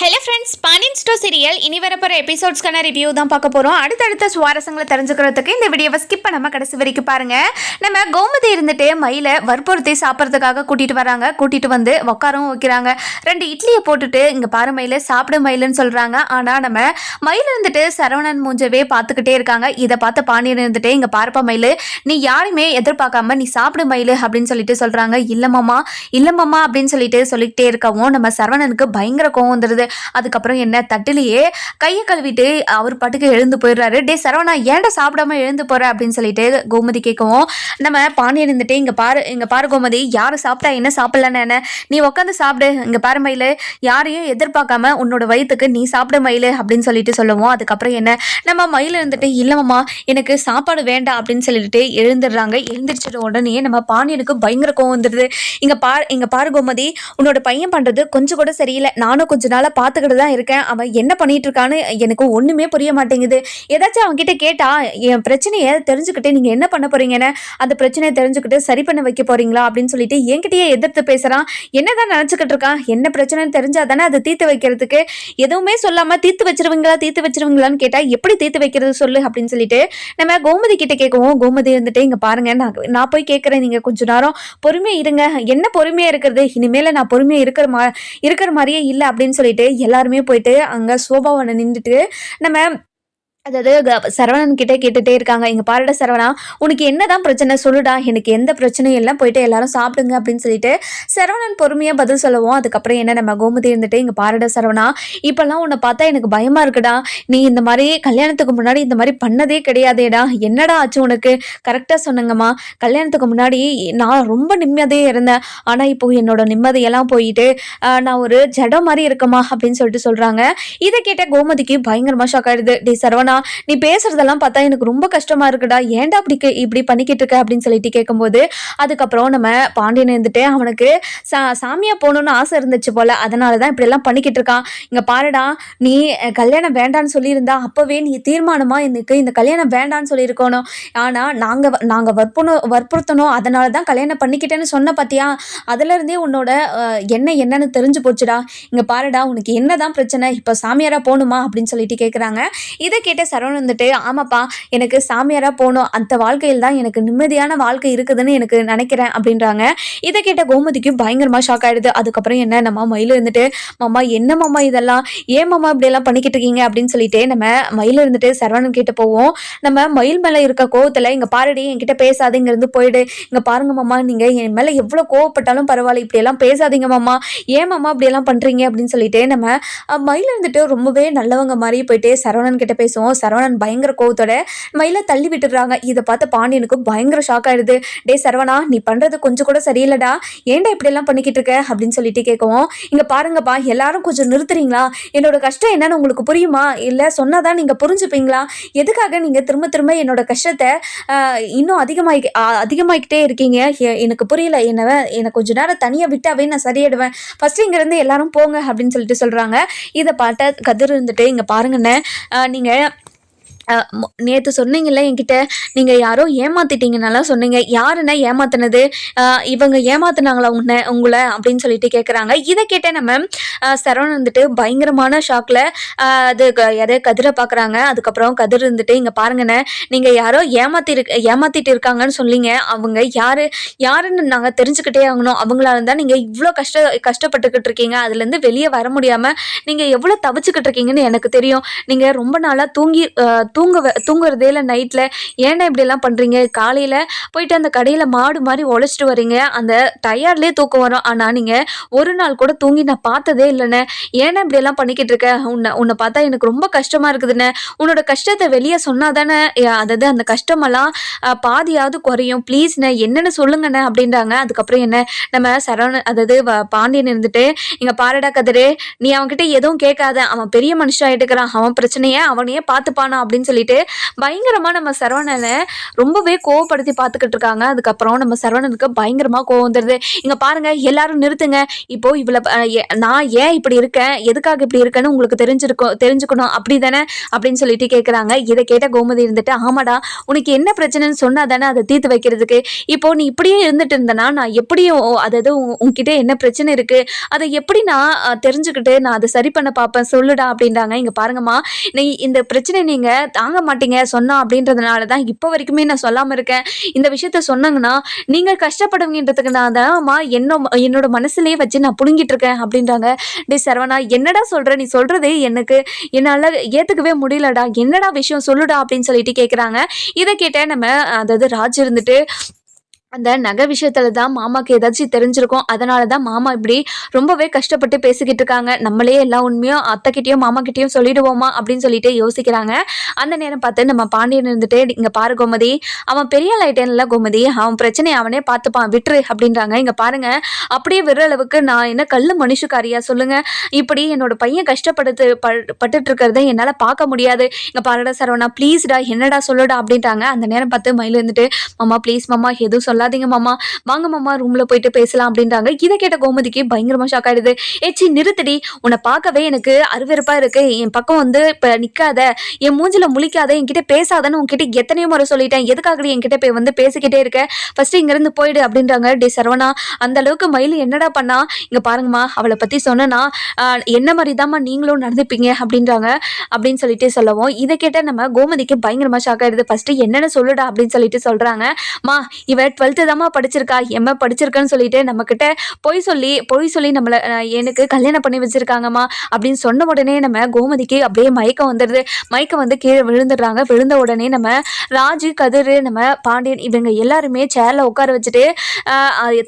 Hello friends Pandian store serial இனி வரப்போகிற எபிசோட்ஸ்க்கான review தான் பார்க்க போகிறோம் அடுத்தடுத்த சுவாரஸ்யங்களை தெரிஞ்சுக்கிறதுக்கு இந்த வீடியோவை ஸ்கிப் பண்ணாமல் கடைசி வரைக்கும் பாருங்கள் நம்ம கோமதி இருந்துட்டு மயிலை வற்புறுத்தி சாப்பிட்றதுக்காக கூட்டிகிட்டு வராங்க. கூட்டிகிட்டு வந்து உட்காரவும் வைக்கிறாங்க. ரெண்டு இட்லியை போட்டுட்டு இங்கே பாரு மயில சாப்பிடு மயிலுன்னு சொல்கிறாங்க ஆனால் நம்ம மயில் இருந்துட்டு சரவணன் மூஞ்சவே பார்த்துக்கிட்டே இருக்காங்க. இதை பார்த்த பாண்டியன் இருந்துட்டு இங்கே பார்ப்ப மயில் நீ யாருமே எதிர்பார்க்காம நீ சாப்பிடு மயில் அப்படின்னு சொல்லிட்டு சொல்கிறாங்க இல்லைம்மாமா இல்லைம்மாமா அப்படின்னு சொல்லிட்டு சொல்லிக்கிட்டே இருக்கவும் நம்ம சரவணனுக்கு பயங்கர கோவம் வந்துடுது அதுக்கப்புறம் என்ன? தட்டிலேயே கையை கழுவிட்டு அவர் பாட்டுக்கு எழுந்து போயிடுறாரு. டே சரவணா ஏன்டா சாப்பிடாம எழுந்து போற? அப்படின்னு சொல்லிட்டு கோமதி கேட்கவும் நம்ம பாண்டியன் இருந்துட்டு இங்க பாரு இங்க பாரு கோமதி யாரு சாப்பிட்டா என்ன சாப்பிடலன்னு என்ன? நீ உட்காந்து சாப்பிடு இங்க பாரு மயில் யாரையும் எதிர்பார்க்காம உன்னோட வயிற்றுக்கு நீ சாப்பிடு மயிலு அப்படின்னு சொல்லிட்டு சொல்லுவோம். அதுக்கப்புறம் என்ன? நம்ம மயில் இருந்துட்டு இல்லம்மா எனக்கு சாப்பாடு வேண்டாம் அப்படின்னு சொல்லிட்டு எழுந்துடுறாங்க. எழுந்திரிச்சிட்ட உடனே நம்ம பாண்டியனுக்கு பயங்கர கோவம் வந்துடுது. இங்க பா இங்க பாரு கோமதி உன்னோட பையன் பண்றது கொஞ்சம் கூட சரியில்லை. நானும் கொஞ்ச நாளாக பார்த்துக்கிட்டு தான் இருக்கேன். அவன் என்ன பண்ணிட்டு இருக்கான்னு எனக்கு ஒன்றுமே புரிய மாட்டேங்குது. ஏதாச்சும் அவன் கிட்ட கேட்டா என் பிரச்சனையை தெரிஞ்சுக்கிட்டு நீங்கள் என்ன பண்ண போறீங்கன்னு? அந்த பிரச்சனையை தெரிஞ்சுக்கிட்டு சரி பண்ண வைக்க போறீங்களா? அப்படின்னு சொல்லிட்டு என்கிட்டயே எதிர்த்து பேசுறான். என்னதான் நினச்சிக்கிட்டு இருக்கான்? என்ன பிரச்சனைன்னு தெரிஞ்சால் தானே அதை தீர்த்து வைக்கிறதுக்கு? எதுவுமே சொல்லாமல் தீர்த்து வச்சிருவீங்களா தீர்த்து வச்சிருவீங்களான்னு கேட்டால் எப்படி தீர்த்து வைக்கிறது சொல்லு? அப்படின்னு சொல்லிட்டு நம்ம கோமதி கிட்ட கேட்கவும் கோமதி வந்துட்டு இங்கே பாருங்க நான் நான் போய் கேட்குறேன் நீங்கள் கொஞ்சம் நேரம் பொறுமையாக இருங்க. என்ன பொறுமையாக இருக்கிறது? இனிமேல் நான் பொறுமையாக இருக்கிற மா இருக்கிற மாதிரியே இல்லை. அப்படின்னு சொல்லிட்டு எல்லாருமே போயிட்டு அங்கே சோபாவை நின்றுட்டு நம்ம அதாவது க- சரவணன் கிட்டே கேட்டுட்டே இருக்காங்க. இங்கே பாருடா சரவணா உனக்கு என்னதான் பிரச்சனை சொல்லுடா எனக்கு எந்த பிரச்சனையும் இல்லை போயிட்டு எல்லாரும் சாப்பிடுங்க அப்படின்னு சொல்லிட்டு சரவணன் பொறுமையாக பதில் சொல்லுவோம் அதுக்கப்புறம் என்ன நம்ம கோமதி இருந்துட்டு இங்கே பாருடா சரவணா இப்போல்லாம் உன்னை பார்த்தா எனக்கு பயமா இருக்குடா. நீ இந்த மாதிரி கல்யாணத்துக்கு முன்னாடி இந்த மாதிரி பண்ணதே கிடையாதேடா. என்னடா ஆச்சு உனக்கு? கரெக்டாக சொன்னங்கம்மா. கல்யாணத்துக்கு முன்னாடி நான் ரொம்ப நிம்மதியே இருந்தேன். ஆனால் இப்போ என்னோட நிம்மதியெல்லாம் போயிட்டு நான் ஒரு ஜடம் மாதிரி இருக்கமா அப்படின்னு சொல்லிட்டு சொல்கிறாங்க இதை கேட்ட கோமதிக்கு பயங்கரமாக ஷாக் ஆயிடுது. டே சரவணா நீ பேசுறதெல்லாம் பார்த்தா எனக்கு ரொம்ப கஷ்டமா இருக்குடா ஏன்டா அப்படி இப்படி பண்ணிக்கிட்டு இருக்க அப்படின்னு சொல்லிட்டு கேட்கும்போது அதுக்கப்புறம் நம்ம பாண்டியன் இருந்துட்டு அவனுக்கு சா சாமியா போகணும்னு ஆசை இருந்துச்சு போல அதனால தான் இப்படி எல்லாம் பண்ணிக்கிட்டு இருக்கான். இங்க பாருடா நீ கல்யாணம் வேண்டான்னு சொல்லியிருந்தா அப்பவே நீ தீர்மானமா எனக்கு இந்த கல்யாணம் வேண்டான்னு சொல்லியிருக்கணும். ஆனா நாங்க வ- நாங்க வற்புணு வற்புறுத்தணும் அதனால தான் கல்யாணம் பண்ணிக்கிட்டேன்னு சொன்ன பாத்தியா? அதுல இருந்தே உன்னோட என்ன என்னன்னு தெரிஞ்சு போச்சுடா. இங்க பாருடா உனக்கு என்னதான் பிரச்சனை இப்போ சாமியாரா போகணுமா அப்படின்னு சொல்லிட்டு கேட்குறாங்க இதை கேட்ட சரவணன் வந்துட்டு ஆமாப்பா எனக்கு சாமியாராக போகணும் அந்த வாழ்க்கையில் தான் எனக்கு நிம்மதியான வாழ்க்கை இருக்குதுன்னு எனக்கு நினைக்கிறேன் அப்படின்றாங்க. இதை கேட்ட கோமதிக்கும் பயங்கரமாக ஷாக் ஆகிடுது அதுக்கப்புறம் என்ன? நம்ம மயில் இருந்துட்டு மாமா என்ன மாமா இதெல்லாம்? ஏன் மாமா இப்படியெல்லாம் பண்ணிக்கிட்டு இருக்கீங்க? அப்படின்னு சொல்லிட்டு நம்ம மயில் இருந்துட்டு சரவணன் கிட்ட போவோம். நம்ம மயில் மேலே இருக்க கோவத்தில் இங்கே பாருடி என்கிட்ட பேசாது இங்கேருந்து போயிடு. இங்கே பாருங்க மாமா நீங்கள் என் மேலே எவ்வளோ கோவப்பட்டாலும் பரவாயில்ல இப்படியெல்லாம் பேசாதீங்க மாமா. ஏன் மாமா இப்படியெல்லாம் பண்ணுறீங்க அப்படின்னு சொல்லிட்டு நம்ம மயில் இருந்துட்டு ரொம்பவே நல்லவங்க மாதிரி போயிட்டு சரவணன் கிட்ட பேசுவோம். சரவணன் பயங்கர கோவத்தோட மயில தள்ளி விட்டுடுறாங்க. இதை பார்த்து பாண்டியனுக்கு பயங்கர ஷாக் ஆயிடுது. டே சரவணா நீ பண்றது கொஞ்சம் கூட சரியில்லடா. ஏன்டா இப்படி எல்லாம் பண்ணிக்கிட்டு இருக்க? அப்படின்னு சொல்லிட்டு கேட்கவும் இங்க பாருங்கப்பா எல்லாரும் கொஞ்சம் நிறுத்துறீங்களா? என்னோட கஷ்டம் என்னன்னு உங்களுக்கு புரியுமா? இல்ல சொன்னாதான் நீங்க புரிஞ்சுப்பீங்களா? எதுக்காக நீங்க திரும்ப திரும்ப என்னோட கஷ்டத்தை இன்னும் அதிகமாகி அதிகமாகிக்கிட்டே இருக்கீங்க? எனக்கு புரியல. என்ன எனக்கு கொஞ்ச நேரம் தனியா விட்டாவே நான் சரியாயிடுவேன். ஃபர்ஸ்ட் இங்க இருந்து எல்லாரும் போங்க அப்படின்னு சொல்லிட்டு சொல்றாங்க. இதை பார்த்த கதிர் இருந்துட்டு இங்க பாருங்கண்ணே நீங்கள் நீங்க நேற்று சொன்னீங்கல்ல என்கிட்ட நீங்கள் யாரோ ஏமாத்திட்டீங்கன்னெல்லாம் சொன்னீங்க. யாருன்னா ஏமாத்தினது? இவங்க ஏமாத்துனாங்களா உன்னை உங்களை? அப்படின்னு சொல்லிட்டு கேட்குறாங்க இதை கேட்ட நம்ம சரவணன் வந்துட்டு பயங்கரமான ஷாக்கில் அது க- எதை கதிரை பார்க்குறாங்க அதுக்கப்புறம் கதிர் இருந்துட்டு இங்கே பாருங்கண்ணே நீங்கள் யாரோ ஏமாத்தி ஏமாத்திட்டு இருக்காங்கன்னு சொன்னீங்க. அவங்க யார் யாருன்னு நாங்கள் தெரிஞ்சுக்கிட்டே ஆகணும். அவங்களால இருந்தால் நீங்கள் இவ்வளோ கஷ்ட கஷ்டப்பட்டுக்கிட்டு இருக்கீங்க. அதுலேருந்து வெளியே வர முடியாமல் நீங்கள் எவ்வளோ தவிச்சுக்கிட்டு இருக்கீங்கன்னு எனக்கு தெரியும். நீங்கள் ரொம்ப நாளாக தூங்கி தூ தூங்க தூங்குறதே இல்லை நைட்டில் ஏன்டா இப்படியெல்லாம் பண்ணுறீங்க காலையில் போயிட்டு அந்த கடையில் மாடு மாதிரி உழைச்சிட்டு வரீங்க அந்த டயர்ட்லேயே தூக்கம் வரும். ஆனால் நீங்கள் ஒரு நாள் கூட தூங்கி நான் பார்த்ததே இல்லைண்ணே. ஏன்னா இப்படியெல்லாம் பண்ணிக்கிட்டு இருக்க? உன்னை உன்னை பார்த்தா எனக்கு ரொம்ப கஷ்டமாக இருக்குதுண்ணே. உன்னோட கஷ்டத்தை வெளியே சொன்னால் தானே அதாவது அந்த கஷ்டமெல்லாம் பாதியாவது குறையும். ப்ளீஸ்ண்ணே என்னென்னு சொல்லுங்கண்ணே அப்படின்றாங்க. அதுக்கப்புறம் என்ன? நம்ம சரவண அதாவது வ- பாண்டியன் இருந்துட்டு இங்கே பாரடா கதிரு நீ அவன்கிட்ட எதுவும் கேட்காத. அவன் பெரிய மனுஷன் ஆயிட்டுக்கிறான். அவன் பிரச்சனையை அவனையே பார்த்துப்பானா? அப்படின்னு சொல்லிட்டு பயங்கரமாக நம்ம சரவணனை ரொம்பவே கோவப்படுத்தி பார்த்துக்கிட்டு இருக்காங்க. அதுக்கப்புறம் நம்ம சரவணனுக்கு பயங்கரமாக கோவம் வந்துடுது இங்கே பாருங்கள் எல்லாரும் நிறுத்துங்க. இப்போ இவ்வளோ நான் ஏன் இப்படி இருக்கேன்? எதுக்காக இப்படி இருக்கேன்னு உங்களுக்கு தெரிஞ்சிருக்கும் தெரிஞ்சுக்கணும். அப்படி தானே அப்படின்னு சொல்லிட்டு கேட்குறாங்க இதை கேட்ட கோமதி இருந்துட்டு ஆமாடா உனக்கு என்ன பிரச்சனைன்னு சொன்னால் தானே அதை தீர்த்து வைக்கிறதுக்கு. இப்போ நீ இப்படியே இருந்துட்டு இருந்தனா நான் எப்படியும் அதாவது உன்- என்ன பிரச்சனை இருக்குது அதை எப்படி நான் தெரிஞ்சுக்கிட்டு நான் அதை சரி பண்ண பார்ப்பேன்? சொல்லுடா அப்படின்றாங்க. இங்கே பாருங்கம்மா நீ இந்த பிரச்சனை நீங்கள் தாங்க மாட்டீங்க சொன்னா அப்படின்றதுனால தான் இப்போ வரைக்குமே நான் சொல்லாமல் இருக்கேன். இந்த விஷயத்த சொன்னாங்கன்னா நீங்கள் கஷ்டப்படுவீங்கன்றதுக்கு நான் தான்மா என்ன என்னோட மனசுலேயே வச்சு நான் புடுங்கிட்டு இருக்கேன் அப்படின்றாங்க. டே சரவணா என்னடா சொல்கிற நீ சொல்கிறது எனக்கு என்னால் ஏற்றுக்கவே முடியலடா என்னடா விஷயம் சொல்லுடா? அப்படின்னு சொல்லிட்டு கேட்குறாங்க இதை கேட்ட நம்ம அதாவது ராஜ் இருந்துட்டு அந்த நகை விஷயத்துல தான் மாமாக்கு ஏதாச்சும் தெரிஞ்சிருக்கும். அதனால தான் மாமா இப்படி ரொம்பவே கஷ்டப்பட்டு பேசிக்கிட்டு இருக்காங்க. நம்மளே எல்லா உண்மையும் அத்தைக்கிட்டையும் மாமா கிட்டயும் சொல்லிடுவோமா அப்படின்னு சொல்லிட்டு யோசிக்கிறாங்க. அந்த நேரம் பார்த்து நம்ம பாண்டியன் இருந்துட்டு இங்க பாரு கோமதி. அவன் பெரிய லைட்டேன்ல கோமதி. அவன் பிரச்சனையை அவனே பார்த்துப்பான். விட்டுரு அப்படின்றாங்க. இங்க பாருங்க. அப்படியே விடுற அளவுக்கு நான் என்ன கல்லு மனுஷக்காரியா சொல்லுங்க. இப்படி என்னோட பையன் கஷ்டப்படுத்து ப- பட்டுட்டு இருக்கிறத என்னால பார்க்க முடியாது. இங்க பாருடா சரவணா ப்ளீஸ்டா என்னடா சொல்லுடா? அப்படின்ட்டாங்க அந்த நேரம் பார்த்து மயில் இருந்துட்டு மாமா ப்ளீஸ் மாமா எதுவும் சொல்லாதீங்க மாமா. வாங்க மாமா ரூம்ல போயிட்டு பேசலாம் அப்படின்றாங்க. இதை கேட்ட கோமதிக்கு பயங்கரமா ஷாக் ஆயிடுது. ஏச்சி நிறுத்தடி. உன்னை பார்க்கவே எனக்கு அருவெருப்பாக இருக்கு. என் பக்கம் வந்து இப்ப நிக்காத. என் மூஞ்சில முழிக்காத. என்கிட்ட பேசாதன்னு உன்கிட்ட எத்தனையோ முறை சொல்லிட்டேன். எதுக்காக என்கிட்ட போய் வந்து பேசிக்கிட்டே இருக்க? ஃபர்ஸ்ட் இங்க இருந்து போயிடு அப்படின்றாங்க. டே சரவணா அந்த அளவுக்கு மயில் என்னடா பண்ணா? இங்க பாருங்கம்மா அவளை பத்தி சொன்னா என்ன மாதிரி தாம்மா நீங்களும் நடந்துப்பீங்க அப்படின்றாங்க. அப்படின்னு சொல்லிட்டு சொல்லவும் இதை கேட்ட நம்ம கோமதிக்கு பயங்கரமா ஷாக் ஆயிடுது. ஃபர்ஸ்ட் என்னென்ன சொல்லுடா அப்படின்னு சொல்லிட்டு சொல்றாங்க. மா இவ டுவெல்த்து தாம்மா படிச்சிருக்கா? எம்ஏ படிச்சிருக்கான்னு சொல்லிட்டு நம்மக்கிட்ட பொய் சொல்லி பொய் சொல்லி நம்மளை எனக்கு கல்யாணம் பண்ணி வச்சிருக்காங்கம்மா அப்படின்னு சொன்ன உடனே நம்ம கோமதிக்கு அப்படியே மயக்கம் வந்துடுது மயக்கம் வந்து கீழே விழுந்துடுறாங்க. விழுந்த உடனே நம்ம ராஜு கதிர் நம்ம பாண்டியன் இவங்க எல்லாருமே சேரில் உட்கார வச்சுட்டு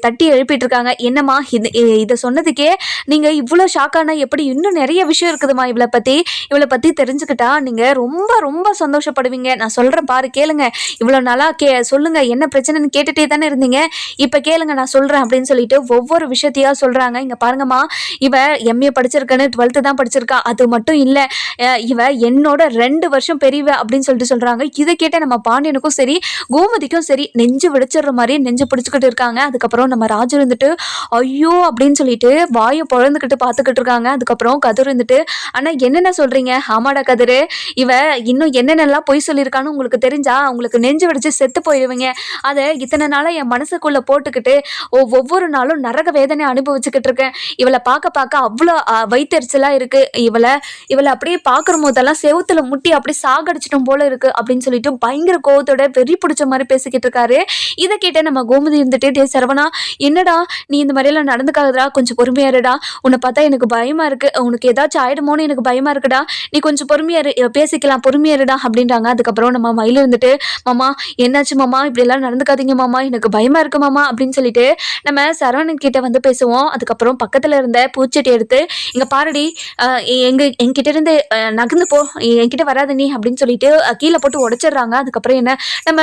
தட்டி எழுப்பிட்டு இருக்காங்க என்னம்மா இது இதை சொன்னதுக்கே நீங்கள் இவ்வளோ ஷாக்கானா எப்படி இன்னும் நிறைய விஷயம் இருக்குதுமா இவளை பற்றி இவளை பற்றி தெரிஞ்சுக்கிட்டா நீங்கள் ரொம்ப ரொம்ப சந்தோஷப்படுவீங்க. நான் சொல்கிறேன் பாரு கேளுங்க. இவ்வளோ நாளாக கே சொல்லுங்கள் என்ன பிரச்சனைன்னு கேட்டுகிட்டே தானே இருந்தீங்க? இப்போ கேளுங்க நான் சொல்றேன் அப்படின்னு சொல்லிட்டு ஒவ்வொரு விஷயத்தையா சொல்றாங்க. இங்க பாருங்கம்மா இவ எம்ஏ படிச்சிருக்கேன்னு டுவெல்த்து தான் படிச்சிருக்கா. அது மட்டும் இல்ல இவ என்னோட ரெண்டு வருஷம் பெரியவ அப்படின்னு சொல்லிட்டு சொல்றாங்க. இதை கேட்ட நம்ம பாண்டியனுக்கும் சரி கோமதிக்கும் சரி நெஞ்சு விடிச்சிடுற மாதிரி நெஞ்சு பிடிச்சிக்கிட்டு இருக்காங்க. அதுக்கப்புறம் நம்ம ராஜு இருந்துட்டு ஐயோ! அப்படின்னு சொல்லிட்டு வாயை பொழந்துக்கிட்டு பார்த்துக்கிட்டு இருக்காங்க. அதுக்கப்புறம் கதிர் இருந்துட்டு ஆனா என்னென்ன சொல்றீங்க? ஆமாடா கதிர் இவ இன்னும் என்னென்னலாம் பொய் சொல்லியிருக்கான்னு உங்களுக்கு தெரிஞ்சா உங்களுக்கு நெஞ்சு விடிச்சு செத்து போயிடுவீங்க அதை இத்தனை நாள் என் மனசுக்குள்ளே போட்டுக்கிட்டு ஒவ்வொரு நாளும் நரக வேதனை அனுபவிச்சுக்கிட்டு இருக்கேன். இவளை பார்க்க பார்க்க அவ்வளோ வைத்தறிச்சலாக இருக்குது இவளை இவளை அப்படியே பார்க்குற போதெல்லாம் செவுத்துல முட்டி அப்படியே சாகடிச்சிட்டோம் போல இருக்கு அப்படின்னு சொல்லிட்டு பயங்கர கோவத்தோட வெறி பிடிச்ச மாதிரி பேசிக்கிட்டு இருக்காரு. இதை கேட்ட நம்ம கோமதி இருந்துட்டு டே சரவணா என்னடா நீ இந்த மாதிரியெல்லாம் நடந்துக்காதடா கொஞ்சம் பொறுமையாருடா உன்னை பார்த்தா எனக்கு பயமாக இருக்கு. உனக்கு ஏதாச்சும் ஆயிடுமோன்னு எனக்கு பயமாக இருக்குடா. நீ கொஞ்சம் பொறுமையாரு பேசிக்கலாம் பொறுமையாருடா அப்படின்றாங்க. அதுக்கப்புறம் நம்ம மயில் இருந்துட்டு மாமா என்னாச்சு மாமா? இப்படிலாம் நடந்துக்காதீங்க மாமா. எனக்கு பயமா இருக்கு மாமா அப்படின்னு சொல்லிட்டு நம்ம சரவணன் கிட்ட வந்து பேசுவோம். அதுக்கப்புறம் பக்கத்துல இருந்த பூச்செட்டி எடுத்து இங்க பாருடி எங்க என்கிட்ட இருந்து நகர்ந்து போ என்கிட்ட வராத நீ அப்படின்னு சொல்லிட்டு கீழே போட்டு உடைச்சிடுறாங்க. அதுக்கப்புறம் என்ன நம்ம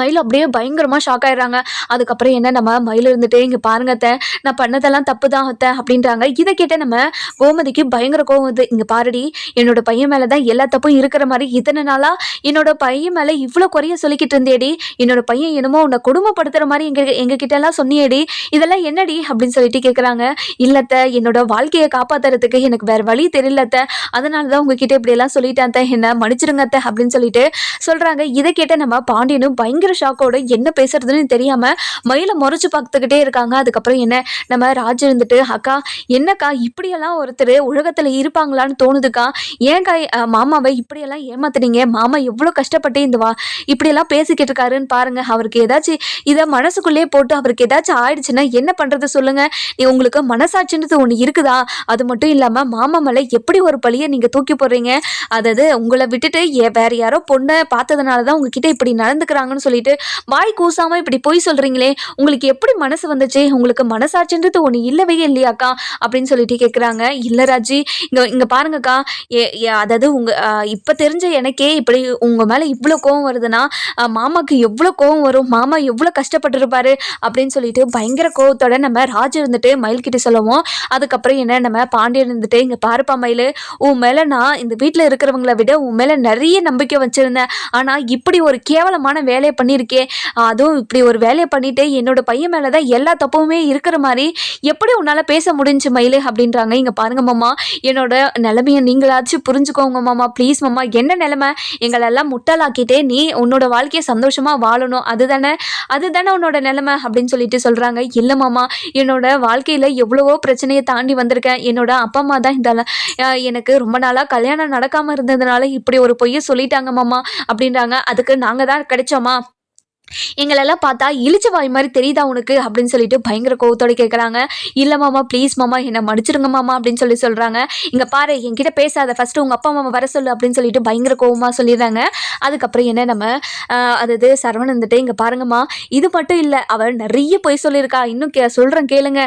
மயில் அப்படியே பயங்கரமா ஷாக் ஆயிடுறாங்க. அதுக்கப்புறம் என்ன நம்ம மயில் இருந்துட்டு இங்க பாருங்க அத்தை நான் பண்ணதெல்லாம் தப்பு தான் அத்தை அப்படின்றாங்க. இதை கேட்ட நம்ம கோமதிக்கு பயங்கர கோவம் வந்து இங்க பாருடி என்னோட பையன் மேலே தான் எல்லா தப்பும் இருக்கிற மாதிரி இத்தனை நாளா என்னோட பையன் மேல இவ்வளோ குறைய சொல்லிக்கிட்டு இருந்தேடி. என்னோட பையன் என்னமோ உன்னை கொடுமைப்படுத்துற மாதிரி எங்க எங்க கிட்ட எல்லாம் சொன்னியேடி. இதெல்லாம் என்னடி? அப்படின்னு சொல்லிட்டு கேக்குறாங்க. இல்லத்த என்னோட வாழ்க்கையை காப்பாத்துறதுக்கு எனக்கு வேற வழி தெரியலத்த அதனால தான் உங்ககிட்ட இப்படி எல்லாம் சொல்லிட்டேன் என்ன மன்னிச்சிருங்க அத்தை அப்படின்னு சொல்லிட்டு சொல்றாங்க. இதை கேட்ட நம்ம பாண்டியனும் பயங்கர ஷாக்கோட என்ன பேசுறதுன்னு தெரியாம மயிலை முறைச்சு பார்த்துக்கிட்டே இருக்காங்க. அதுக்கப்புறம் என்ன? நம்ம ராஜ் இருந்துட்டு அக்கா என்னக்கா இப்படியெல்லாம் ஒருத்தர் உலகத்துல இருப்பாங்களான்னு தோணுதுக்கா? ஏன்க்கா மாமாவை இப்படியெல்லாம் ஏமாத்துனீங்க? மாமா எவ்வளோ கஷ்டப்பட்டு இந்த வா இப்படியெல்லாம் பேசிக்கிட்டு இருக்காருன்னு பாருங்க. அவருக்கு ஏதாச்சும் இதை மனசுக்குள்ளேயே போட்டு அவருக்கு ஏதாச்சும் ஆயிடுச்சுன்னா என்ன பண்றது சொல்லுங்க. நீ உங்களுக்கு மனசாட்சின்றது ஒன்று இருக்குதா? அது மட்டும் இல்லாம மாமா மலை எப்படி ஒரு பழியை நீங்க தூக்கி போடுறீங்க? அதாவது உங்களை விட்டுட்டு வேற யாரோ பொண்ணை பார்த்ததுனால தான் உங்ககிட்ட இப்படி நடந்துக்கிறாங்கன்னு சொல்லி சொல்லிட்டு வாய் கூசாமல் இப்படி பொய் சொல்கிறீங்களே உங்களுக்கு எப்படி மனசு வந்துச்சு? உங்களுக்கு மனசாட்சின்றது ஒன்று இல்லவே இல்லையாக்கா? அப்படின்னு சொல்லிட்டு கேட்குறாங்க இல்லை ராஜி இங்கே இங்கே பாருங்கக்கா. ஏ- அதாவது உங்கள் இப்போ தெரிஞ்ச எனக்கே இப்படி உங்கள் மேலே இவ்வளோ கோவம் வருதுன்னா மாமாவுக்கு மாமாக்கு எவ்வளோ கோவம் வரும்? மாமா எவ்வளோ கஷ்டப்பட்டிருப்பாரு? அப்படின்னு சொல்லிட்டு பயங்கர கோவத்தோட நம்ம ராஜு இருந்துட்டு மயில்கிட்ட சொல்லுவோம். அதுக்கப்புறம் என்ன நம்ம பாண்டியன் இருந்துட்டு இங்கே பாருப்பா மயில் உன் மேலே நான் இந்த வீட்டில் இருக்கிறவங்கள விட உன் மேலே நிறைய நம்பிக்கை வச்சுருந்தேன். ஆனால் இப்படி ஒரு கேவலமான வேலையை பண்ணியிருக்கே அதுவும் இப்படி ஒரு வேலையை பண்ணிட்டு என்னோட பையன் மேலே தான் எல்லா தப்புமே இருக்கிற மாதிரி எப்படி உன்னால் பேச முடிஞ்சு மயிலு அப்படின்றாங்க. இங்கே பாருங்க மாமா என்னோட நிலைமையை நீங்களாச்சும் புரிஞ்சுக்கோங்க மாமா. ப்ளீஸ் மாமா என்ன நிலைமை? எங்களெல்லாம் முட்டாளாக்கிட்டே நீ உன்னோட வாழ்க்கையை சந்தோஷமாக வாழணும். அதுதானே? அதுதானே உன்னோட நிலைமை அப்படின்னு சொல்லிட்டு சொல்கிறாங்க இல்லை மாமா என்னோட வாழ்க்கையில் எவ்வளவோ பிரச்சனையை தாண்டி வந்திருக்கேன். என்னோட அப்பா அம்மா தான் இந்த எனக்கு ரொம்ப நாளாக கல்யாணம் நடக்காமல் இருந்ததுனால இப்படி ஒரு பொய்யை சொல்லிட்டாங்க மாமா அப்படின்றாங்க. அதுக்கு நாங்கள் தான் கிடைச்சோமா? எங்களெல்லாம் பார்த்தா இழிச்ச வாய் மாதிரி தெரியுதா உனக்கு? அப்படின்னு சொல்லிட்டு பயங்கர கோவத்தோடு கேட்குறாங்க இல்லை மாமா ப்ளீஸ் மாமா என்னை மடிச்சிருங்க மாமா அப்படின்னு சொல்லி சொல்கிறாங்க இங்கே பாரு என்கிட்ட பேசாத. ஃபஸ்ட்டு உங்கள் அப்பா மாமா வர சொல்லு அப்படின்னு சொல்லிட்டு பயங்கர கோவமாக சொல்லிடுறாங்க. அதுக்கப்புறம் என்ன நம்ம அதாவது சரவணன் வந்துட்டு இங்கே பாருங்கம்மா இது மட்டும் இல்லை அவள் நிறைய பொய் சொல்லியிருக்கா. இன்னும் கே சொல்கிறேன் கேளுங்க.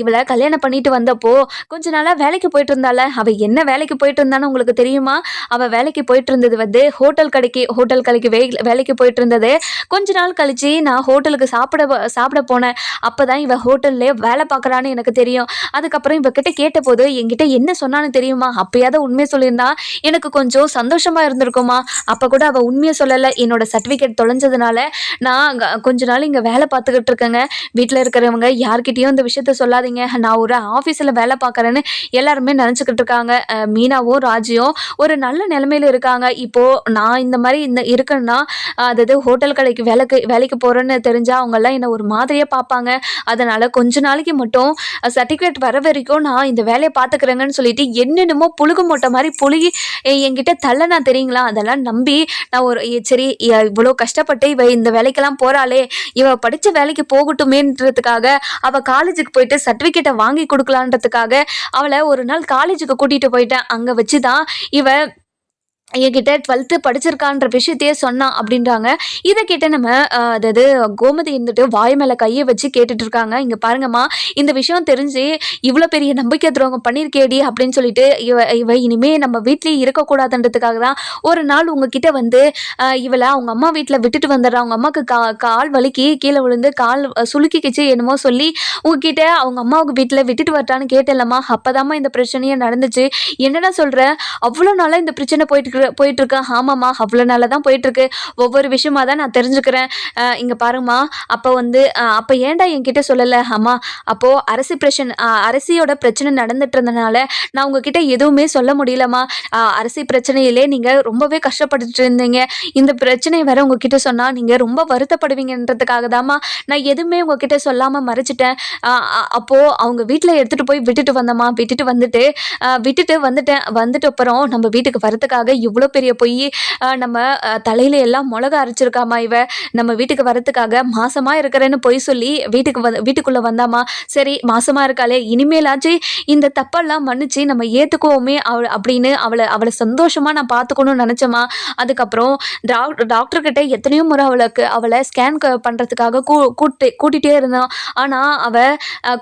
இவளை கல்யாணம் பண்ணிட்டு வந்தப்போ கொஞ்ச நாளாக வேலைக்கு போயிட்டு இருந்தால அவள் என்ன வேலைக்கு போயிட்டு இருந்தான்னு உங்களுக்கு தெரியுமா? அவள் வேலைக்கு போயிட்டு இருந்தது வந்து ஹோட்டல் கடைக்கு ஹோட்டல் கடைக்கு வே வேலைக்கு போயிட்டு இருந்தது. கொஞ்ச நாள் கழிச்சு நான் ஹோட்டலுக்கு சாப்பிட சாப்பிட போனேன். அப்போ தான் இவன் ஹோட்டல்லே வேலை பார்க்குறான்னு எனக்கு தெரியும். அதுக்கப்புறம் இவகிட்ட கேட்டபோது என்கிட்ட என்ன சொன்னான்னு தெரியுமா? அப்பயாவது உண்மையை சொல்லியிருந்தா எனக்கு கொஞ்சம் சந்தோஷமாக இருந்திருக்குமா? அப்போ கூட அவள் உண்மையை சொல்லலை. என்னோட சர்டிஃபிகேட் தொலைஞ்சதுனால நான் கொஞ்ச நாள் இங்கே வேலை பார்த்துக்கிட்டு இருக்கேங்க. வீட்டில் இருக்கிறவங்க யார்கிட்டயும் இந்த விஷயத்த சொல்லாதீங்க. நான் ஒரு ஆஃபீஸில் வேலை பார்க்குறேன்னு எல்லாருமே நினச்சிக்கிட்டு இருக்காங்க. மீனாவும் ராஜியும் ஒரு நல்ல நிலமையில இருக்காங்க. இப்போது நான் இந்த மாதிரி இந்த இருக்கேன்னா அதாவது ஹோட்டல் கடைக்கு வேலைக்கு வேலைக்கு போகிறேன்னு தெரிஞ்சால் அவங்கெல்லாம் என்னை ஒரு மாதிரியே பார்ப்பாங்க. அதனால் கொஞ்ச நாளைக்கு மட்டும் சர்டிஃபிகேட் வர வரைக்கும் நான் இந்த வேலையை பார்த்துக்கிறேங்கன்னு சொல்லிட்டு என்னென்னமோ புழுகு மூட்டை மாதிரி புழுகி என்கிட்ட தள்ளனா தெரியுங்களா? அதெல்லாம் நம்பி நான் ஒரு சரி இவ்வளோ கஷ்டப்பட்டு இவ இந்த வேலைக்கெல்லாம் போகிறாளே இவ படித்த வேலைக்கு போகட்டுமேன்றதுக்காக அவள் காலேஜுக்கு போயிட்டு சர்டிஃபிகேட்டை வாங்கி கொடுக்கலான்றதுக்காக அவளை ஒரு நாள் காலேஜுக்கு கூட்டிகிட்டு போயிட்டேன். அங்கே வச்சு தான் இவ என்கிட்ட டுவெல்த்து படிச்சிருக்கான்ற விஷயத்தையே சொன்னான் அப்படின்றாங்க. இதை கேட்ட நம்ம அதாவது கோமதி இருந்துட்டு வாய் மேலே கையை வச்சு கேட்டுட்டு இருக்காங்க. இங்கே பாருங்கம்மா இந்த விஷயம் தெரிஞ்சு இவ்வளோ பெரிய நம்பிக்கை துரோகம் பண்ணியிருக்கேடி அப்படின்னு சொல்லிட்டு இவ இவ இனிமே நம்ம வீட்லேயே இருக்கக்கூடாதுன்றதுக்காக தான் ஒரு நாள் உங்ககிட்ட வந்து இவளை அவங்க அம்மா வீட்டில் விட்டுட்டு வந்துடுறா. அவங்க அம்மாவுக்கு கா கால் வலிக்கி கீழே விழுந்து கால் சுலுக்கிக்கிச்சு என்னமோ சொல்லி உங்ககிட்ட அவங்க அம்மாவுக்கு வீட்டில் விட்டுட்டு வரட்டான்னு கேட்டலம்மா அப்போதாம்மா இந்த பிரச்சனையே நடந்துச்சு. என்னடா சொல்கிற அவ்வளோ நாளாக இந்த பிரச்சனை போயிட்டு போயிட்டு இருக்கு ஆமாம்மா அவ்வளோ நாளாக தான் போயிட்டு இருக்கு ஒவ்வொரு விஷயமா தான் நான் தெரிஞ்சுக்கிறேன். இங்கே பாருங்கம்மா பாரும்மா அப்போ வந்து அப்போ ஏன்டா என்கிட்ட சொல்லலை? அம்மா அப்போது அரசி பிரச்சனை அரசியோட பிரச்சனை நடந்துட்டு இருந்தனால நான் உங்ககிட்ட எதுவுமே சொல்ல முடியலம்மா. அரசி பிரச்சனையிலே நீங்கள் ரொம்பவே கஷ்டப்பட்டுட்டு இருந்தீங்க. இந்த பிரச்சனையை வேற உங்ககிட்ட சொன்னால் நீங்கள் ரொம்ப வருத்தப்படுவீங்கன்றதுக்காக தாம்மா நான் எதுவுமே உங்ககிட்ட சொல்லாமல் மறைச்சிட்டேன். அப்போது அவங்க வீட்டில் எடுத்துகிட்டு போய் விட்டுட்டு வந்தம்மா. விட்டுட்டு வந்துட்டு விட்டுட்டு வந்துட்டேன். வந்துட்டு அப்புறம் நம்ம வீட்டுக்கு வரத்துக்காக இவ்வளோ பெரிய பொய் நம்ம தலையில எல்லாம் மிளகா அரைச்சிருக்காமா இவ? நம்ம வீட்டுக்கு வரத்துக்காக மாசமா இருக்கிறேன்னு பொய் சொல்லி வீட்டுக்கு வந்து வீட்டுக்குள்ளே வந்தாமா? சரி மாசமா இருக்காளே இனிமேலாச்சு இந்த தப்பெல்லாம் மன்னிச்சு நம்ம ஏற்றுக்குவோமே அவள் அப்படின்னு அவளை அவளை சந்தோஷமா நான் பார்த்துக்கணும்னு நினச்சேம்மா. அதுக்கப்புறம் டாக்டர் டாக்டர்கிட்ட எத்தனையோ முறை அவளுக்கு அவளை ஸ்கேன் பண்ணுறதுக்காக கூ கூட்டு கூட்டிகிட்டே இருந்தான். ஆனால் அவள்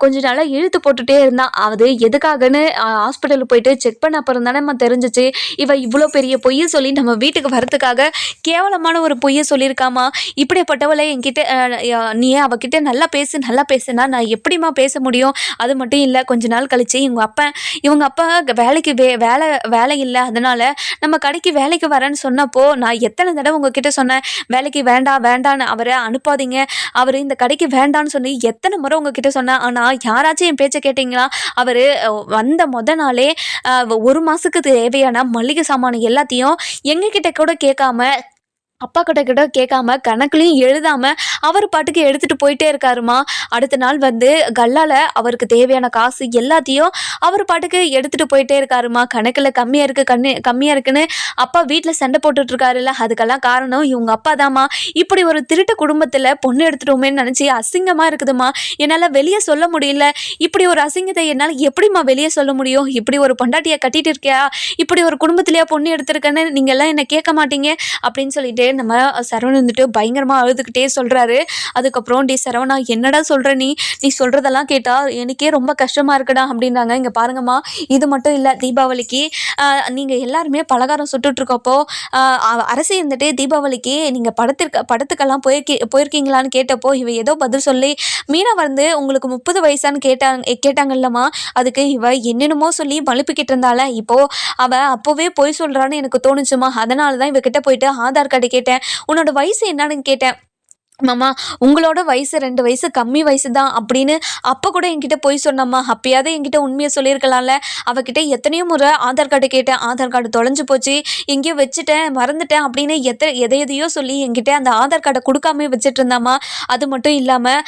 கொஞ்ச நாளாக இழுத்து போட்டுட்டே இருந்தான். அது எதுக்காகன்னு ஹாஸ்பிட்டலுக்கு போயிட்டு செக் பண்ண அப்புறம் தானே தெரிஞ்சிச்சு. இவ இவ்வளோ பெரிய பொய்யை சொல்லி நம்ம வீட்டுக்கு வரத்துக்காக கேவலமான ஒரு பொய்யை சொல்லியிருக்காமா? இப்படிப்பட்டவளை என்கிட்ட நீ அவகிட்ட நல்லா பேசு நல்லா பேசுனா நான் எப்படிம்மா பேச முடியும்? அது மட்டும் இல்லை கொஞ்ச நாள் கழிச்சு இவங்க அப்பா இவங்க அப்பா வேலைக்கு வே வேலை வேலை இல்லை அதனால நம்ம கடைக்கு வேலைக்கு வரேன்னு சொன்னப்போ நான் எத்தனை தடவை உங்ககிட்ட சொன்னேன் வேலைக்கு வேண்டாம் வேண்டான்னு அவரை அனுப்பாதீங்க. அவர் இந்த கடைக்கு வேண்டான்னு சொல்லி எத்தனை முறை உங்ககிட்ட சொன்னேன். ஆனால் யாராச்சும் என் பேச்சை கேட்டிங்களா? அவர் வந்த முத நாளே ஒரு மாதத்துக்கு தேவையான மளிகை சாமான் எல்லாத்தையும் எங்ககிட்ட கூட கேட்காம அப்பா கிட்ட கிட்ட கேட்காம கணக்குலையும் எழுதாம அவர் பாட்டுக்கு எடுத்துட்டு போயிட்டே இருக்காருமா. அடுத்த நாள் வந்து கல்லால அவருக்கு தேவையான காசு எல்லாத்தையும் அவர் பாட்டுக்கு எடுத்துட்டு போயிட்டே இருக்காருமா. கணக்குல கம்மியா இருக்கு கண்ணு கம்மியா இருக்குன்னு அப்பா வீட்டில் சண்டை போட்டுட்டு இருக்காருல்ல. அதுக்கெல்லாம் காரணம் இவங்க அப்பா தாம்மா இப்படி ஒரு திருட்டு குடும்பத்துல பொண்ணு எடுத்துட்டோமேன்னு நினச்சி அசிங்கமா இருக்குதுமா என்னால வெளியே சொல்ல முடியல. இப்படி ஒரு அசிங்கத்தை என்னால் எப்படிம்மா வெளியே சொல்ல முடியும்? இப்படி ஒரு பொண்டாட்டியை கட்டிட்டு இருக்கியா? இப்படி ஒரு குடும்பத்திலேயே பொண்ணு எடுத்திருக்கேன்னு நீங்க எல்லாம் என்ன கேட்க மாட்டீங்க? அப்படின்னு சொல்லிட்டு நம்ம சரவணன் வந்துட்டு பயங்கரமாக அழுதுகிட்டே சொல்கிறாரு அதுக்கப்புறம் டி சரவணா என்னடா சொல்கிற நீ? நீ சொல்கிறதெல்லாம் கேட்டால் எனக்கே ரொம்ப கஷ்டமாக இருக்குடா அப்படின்றாங்க. இங்கே பாருங்கம்மா இது மட்டும் இல்லை தீபாவளிக்கு நீங்கள் எல்லாருமே பலகாரம் சுட்டுட்ருக்கப்போ அரசு இருந்துட்டு தீபாவளிக்கு நீங்கள் படத்திற்கு படத்துக்கெல்லாம் போயிருக்கி போயிருக்கீங்களான்னு கேட்டப்போ இவ ஏதோ பதில் சொல்லி மீனா வந்து உங்களுக்கு முப்பது வயசான்னு கேட்டாங்க கேட்டாங்கல்லம்மா. அதுக்கு இவ என்னென்னமோ சொல்லி மழுப்பிக்கிட்டு இருந்தால இப்போது அவள் அப்போவே பொய் சொல்கிறான்னு எனக்கு தோணுச்சுமா. அதனால தான் இவகிட்ட போயிட்டு ஆதார் கார்டு கேட்டேன். உன்னோட வயசு என்னன்னு கேட்டேன். மாமா உங்களோட வயசு ரெண்டு வயசு கம்மி வயசு தான் அப்படின்னு அப்போ கூட என்கிட்ட போய் சொன்னம்மா. அப்பயாவது என்கிட்ட உண்மையை சொல்லியிருக்கலாம்ல. அவகிட்ட எத்தனையோ முறை ஆதார் கார்டு கேட்டேன். ஆதார் கார்டு தொலைஞ்சு போச்சு. எங்கேயோ வச்சுட்டேன் மறந்துட்டேன் அப்படின்னு எத்த எதை எதையோ சொல்லி என்கிட்ட அந்த ஆதார் கார்டை கொடுக்காம வச்சுட்டு இருந்தாம்மா அது மட்டும் இல்லாமல்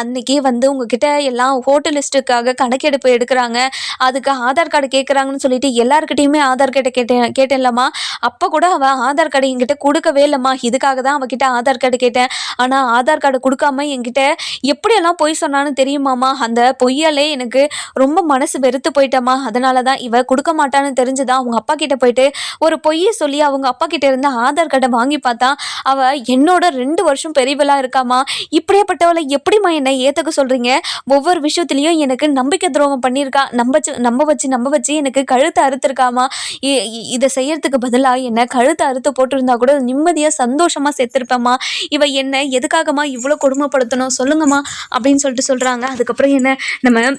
அன்னைக்கு வந்து உங்ககிட்ட எல்லாம் ஹோட்டலிஸ்ட்டுக்காக கணக்கெடுப்பு எடுக்கிறாங்க. அதுக்கு ஆதார் கார்டு கேட்குறாங்கன்னு சொல்லிட்டு எல்லாருக்கிட்டையுமே ஆதார் கார்டை கேட்டேன் கேட்டேன்லம்மா. அப்போ கூட அவள் ஆதார் கார்டு என்கிட்ட கொடுக்கவே இல்லைம்மா. இதுக்காக தான் அவகிட்ட ஆதார் கார்டு கேட்டேன். ஆனால் ஆதார் கார்டு கொடுக்காம என்கிட்ட எப்படியெல்லாம் பொய் சொன்னான்னு தெரியுமாம்மா? அந்த பொய்யாலே எனக்கு ரொம்ப மனசு வெறுத்து போயிட்டம்மா. அதனால தான் இவ கொடுக்க மாட்டான்னு தெரிஞ்சுதான் அவங்க அப்பா கிட்ட போயிட்டு ஒரு பொய்யை சொல்லி அவங்க அப்பா கிட்ட இருந்து ஆதார் கார்டை வாங்கி பார்த்தா அவ என்னோட ரெண்டு வருஷம் பெரியவளாக இருக்காமா இப்படியாப்பட்டவளை எப்படிம்மா என்னை ஏற்றுக்க சொல்கிறீங்க ஒவ்வொரு விஷயத்துலையும் எனக்கு நம்பிக்கை துரோகம் பண்ணியிருக்கா. நம்ப வச்சு நம்ப வச்சு நம்ப வச்சு எனக்கு கழுத்தை அறுத்துருக்காமா இ- இ- இதை செய்யறதுக்கு பதிலாக என்ன கழுத்தை அறுத்து போட்டிருந்தா கூட நிம்மதியாக சந்தோஷமாக சேர்த்துருப்பேம்மா. இவ என்ன எதுக்காகம்மா இவ்வளோ கொடுமைப்படுத்தணும்? சொல்லுங்கம்மா அப்படின்னு சொல்லிட்டு சொல்கிறாங்க அதுக்கப்புறம் என்ன நம்ம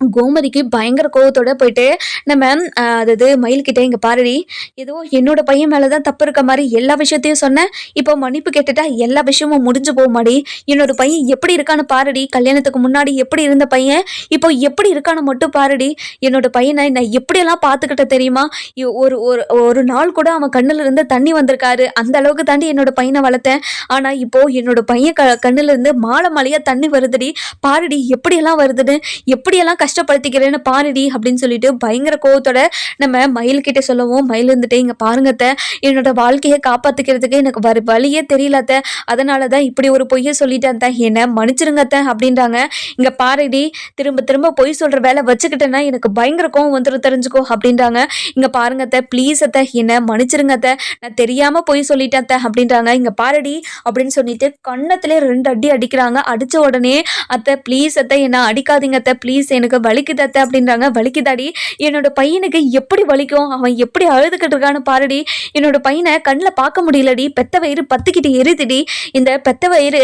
கோமதிக்கு பயங்கர கோவத்தோட போயிட்டு நம்ம அதாவது மயில்கிட்ட இங்கே பாருடி. ஏதோ என்னோட பையன் மேலே தான் தப்பு இருக்க மாதிரி எல்லா விஷயத்தையும் சொன்னேன் இப்போ மன்னிப்பு கேட்டுட்டா எல்லா விஷயமும் முடிஞ்சு போகும்மாடி என்னோட பையன் எப்படி இருக்கான்னு பாருடி. கல்யாணத்துக்கு முன்னாடி எப்படி இருந்த பையன் இப்போ எப்படி இருக்கான்னு மட்டும் பாருடி. என்னோட பையனை நான் எப்படியெல்லாம் பார்த்துக்கிட்ட தெரியுமா? இ- ஒரு ஒரு ஒரு நாள் கூட அவன் கண்ணுல இருந்து தண்ணி வந்திருக்காரு. அந்த அளவுக்கு தாண்டி என்னோட பையனை வளர்த்தேன். ஆனா இப்போ என்னோட பையன் க கண்ணுல இருந்து மாலை மாலையா தண்ணி வருதுடி. பாருடி எப்படியெல்லாம் வருதுன்னு எப்படியெல்லாம் கஷ்டப்படுத்திக்கிறேன்னு பாருடி அப்படின்னு சொல்லிட்டு பயங்கர கோவத்தோட நம்ம மயில்கிட்ட சொல்லவும் மயில் இருந்துட்டு இங்கே பாருங்கத்த என்னோட வாழ்க்கையை காப்பாற்றிக்கிறதுக்கு எனக்கு வர வழியே தெரியல அத்தை. அதனால தான் இப்படி ஒரு பொய்யை சொல்லிட்டேன் தான் என்னை மன்னிச்சிருங்கத்த அப்படின்றாங்க. இங்கே பாருடி திரும்ப திரும்ப பொய் சொல்கிற வேலை வச்சுக்கிட்டேன்னா எனக்கு பயங்கர கோவம் வந்துடும் தெரிஞ்சுக்கோ அப்படின்றாங்க. இங்கே பாருங்க அத்தை ப்ளீஸ் அத்தை என்ன மன்னிச்சிருங்கத்த நான் தெரியாமல் பொய் சொல்லிட்டேன் அப்படின்றாங்க. இங்கே பாருடி அப்படின்னு சொல்லிட்டு கண்ணத்திலே ரெண்டு அடி அடிக்கிறாங்க. அடித்த உடனே அத்தை ப்ளீஸ் அத்தை என்ன அடிக்காதீங்க அத்தை. ப்ளீஸ் எனக்கு வலிக்குது அத்தை அப்படின்றாங்க. வலிக்குதாடி என்னோட பையனுக்கு எப்படி வலிக்கும்? அவன் எப்படி அழுதுகிட்டு இருக்கான்னு பாருடி. என்னோட பையனை கண்ணில் பார்க்க முடியலடி. பெத்த வயிறு பத்துக்கிட்டு எரிதுடி இந்த பெத்த வயிறு